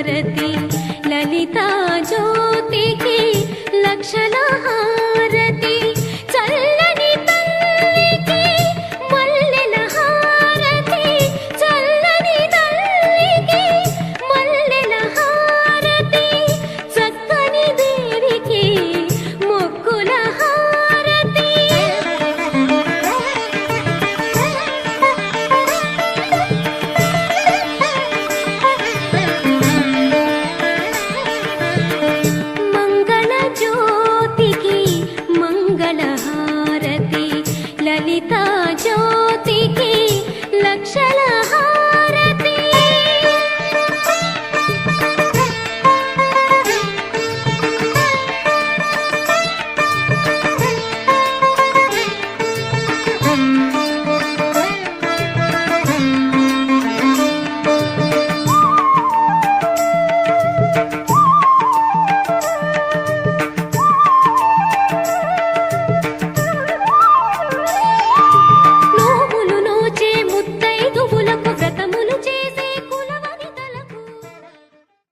భారతి లలితా జ్యోతికి లక్షణ